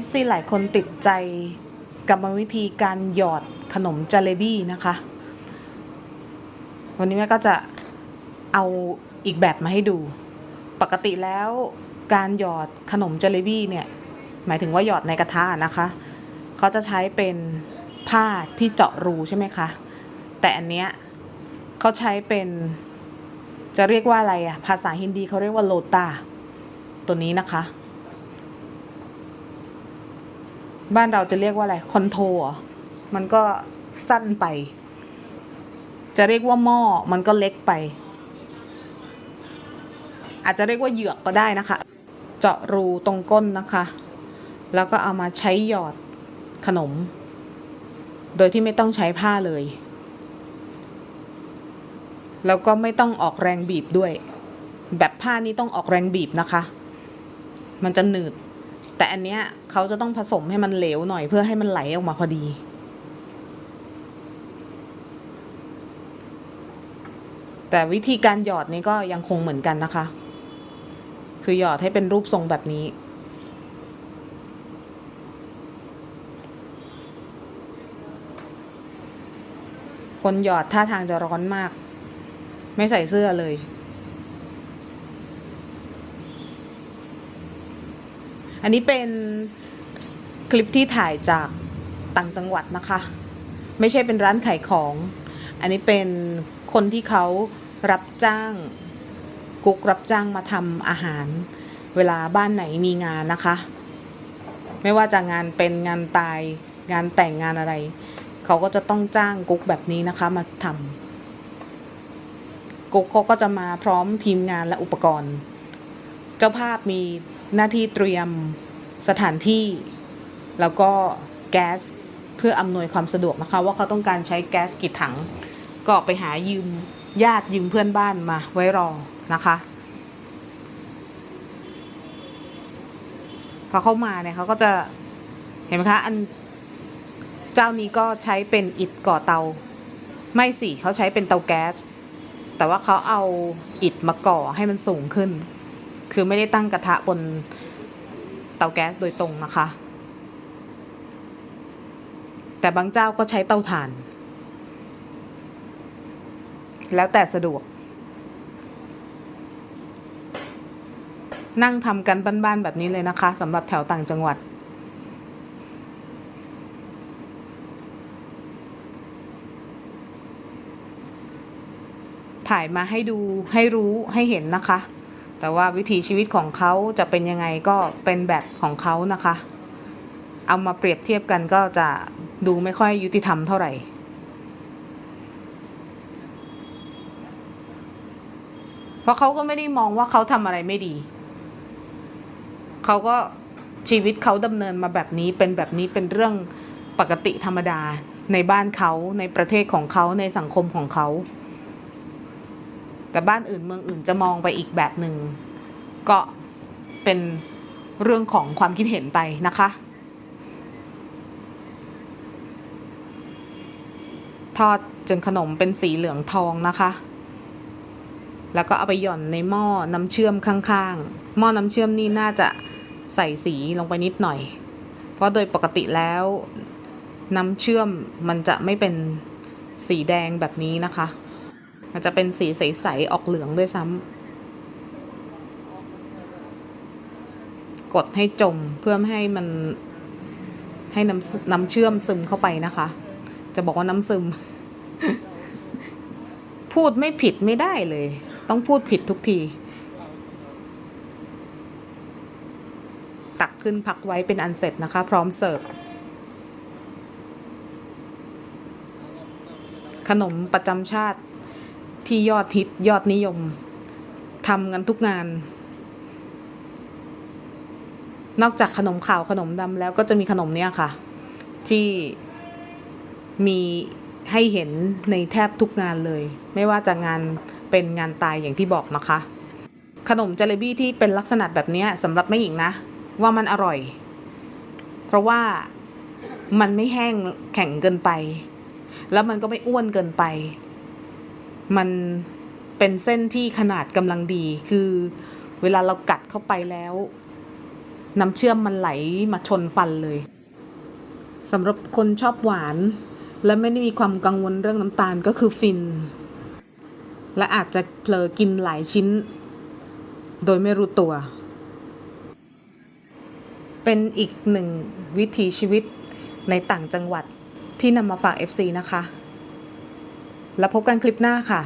FC หลายคนติดใจกรรมวิธีการหยอดขนมจาเลบี้นะคะ วันนี้แม่ก็จะเอาอีกแบบมาให้ดู ปกติแล้วการหยอดขนมจาเลบี้เนี่ย หมายถึงว่าหยอดในกระทะนะคะเขาจะใช้เป็นผ้าที่เจาะรูใช่ไหมคะ แต่อันเนี้ยเขาใช้เป็นจะเรียกว่าอะไรอะภาษาฮินดีเขาเรียกว่าโลตาตัวนี้นะคะ บ้านเราจะเรียกว่าอะไรคอนโทรมันก็สั้นไป จะเรียกว่าหม้อมันก็เล็กไป อาจจะเรียกว่าเหยือกก็ได้นะคะ เจาะรูตรงก้นนะคะ แล้วก็เอามาใช้หยอดขนม โดยที่ไม่ต้องใช้ผ้าเลย แล้วก็ไม่ต้องออกแรงบีบด้วย แบบผ้านี้ต้องออกแรงบีบนะคะ มันจะหนืด แต่อันเนี้ยเขาจะต้องผสมให้มันเหลวหน่อยเพื่อให้มันไหลออกมาพอดี แต่วิธีการหยอดนี้ก็ยังคงเหมือนกันนะคะ คือหยอดให้เป็นรูปทรงแบบนี้คนหยอดท่าทางจะร้อนมาก ไม่ใส่เสื้อเลย อันนี้เป็นคลิปที่ถ่ายจากต่างจังหวัดนะคะ ไม่ใช่เป็นร้านขายของ อันนี้เป็นคนที่เขารับจ้างกุ๊กรับจ้างมาทำอาหาร เวลาบ้านไหนมีงานนะคะ ไม่ว่าจะงานเป็นงานตายงานแต่งงานอะไร เขาก็จะต้องจ้างกุ๊กแบบนี้นะคะมาทำกุ๊กเขาก็จะมาพร้อมทีมงานและอุปกรณ์ เจ้าภาพมี หน้าที่เตรียมสถานที่ แล้วก็แก๊สเพื่ออำนวยความสะดวกนะคะ ว่าเขาต้องการใช้แก๊สกี่ถัง ก็ไปหายืมญาติยืมเพื่อนบ้านมาไว้รอนะคะพอเข้ามาเนี่ยเขาก็จะเห็นไหมคะอันเจ้านี้ก็ใช้เป็นอิฐก่อเตา ไม่สิเขาใช้เป็นเตาแก๊สแต่ว่าเขาเอาอิฐมาก่อให้มันสูงขึ้น คือไม่ได้ตั้งกระทะบนเตาแก๊สโดยตรงนะคะ แต่บางเจ้าก็ใช้เตาถ่าน แล้วแต่สะดวก นั่งทำกันบ้านๆแบบนี้เลยนะคะสำหรับแถวต่างจังหวัดถ่ายมาให้ดูให้รู้ให้เห็นนะคะ แต่ว่าวิถีชีวิตของเขาจะเป็นยังไงก็เป็นแบบของเขานะคะ เอามาเปรียบเทียบกันก็จะดูไม่ค่อยยุติธรรมเท่าไหร่ เพราะเขาก็ไม่ได้มองว่าเขาทำอะไรไม่ดี เขาก็ชีวิตเขาดำเนินมาแบบนี้เป็นแบบนี้เป็นเรื่องปกติธรรมดาในบ้านเขาในประเทศของเขาในสังคมของเขา แต่บ้านอื่นเมืองอื่นจะมองไปอีกแบบหนึ่งก็เป็นเรื่องของความคิดเห็นไปนะคะทอดจนขนมเป็นสีเหลืองทองนะคะ แล้วก็เอาไปหย่อนในหม้อน้ำเชื่อมข้างๆ หม้อน้ำเชื่อมนี่น่าจะใส่สีลงไปนิดหน่อย เพราะโดยปกติแล้ว น้ำเชื่อมมันจะไม่เป็นสีแดงแบบนี้นะคะ มันจะเป็นสีใสๆออกเหลืองด้วยซ้ำกดให้จมเพื่อไม่ให้มันให้น้ำน้ำเชื่อมซึมเข้าไปนะคะ จะบอกว่าน้ำซึม พูดไม่ผิดไม่ได้เลย ต้องพูดผิดทุกที ตักขึ้นพักไว้เป็นอันเสร็จนะคะ พร้อมเสิร์ฟขนมประจำชาติ ที่ยอดฮิตยอดนิยมทำกันทุกงาน นอกจากขนมขาวขนมดำแล้วก็จะมีขนมเนี้ยค่ะ ที่มีให้เห็นในแทบทุกงานเลย ไม่ว่าจะงานเป็นงานตายอย่างที่บอกนะคะ ขนมจาเลบี้ที่เป็นลักษณะแบบนี้สำหรับแม่หญิงนะ ว่ามันอร่อย เพราะว่ามันไม่แห้งแข็งเกินไป แล้วมันก็ไม่อ้วนเกินไป มันเป็นเส้นที่ขนาดกำลังดี คือเวลาเรากัดเข้าไปแล้วน้ำเชื่อมมันไหลมาชนฟันเลยสำหรับคนชอบหวาน และไม่ได้มีความกังวลเรื่องน้ำตาลก็คือฟิน และอาจจะเผลอกินหลายชิ้น โดยไม่รู้ตัว เป็นอีกหนึ่งวิถีชีวิตในต่างจังหวัดที่นำมาฝาก FC นะคะ แล้วพบกันคลิปหน้าค่ะ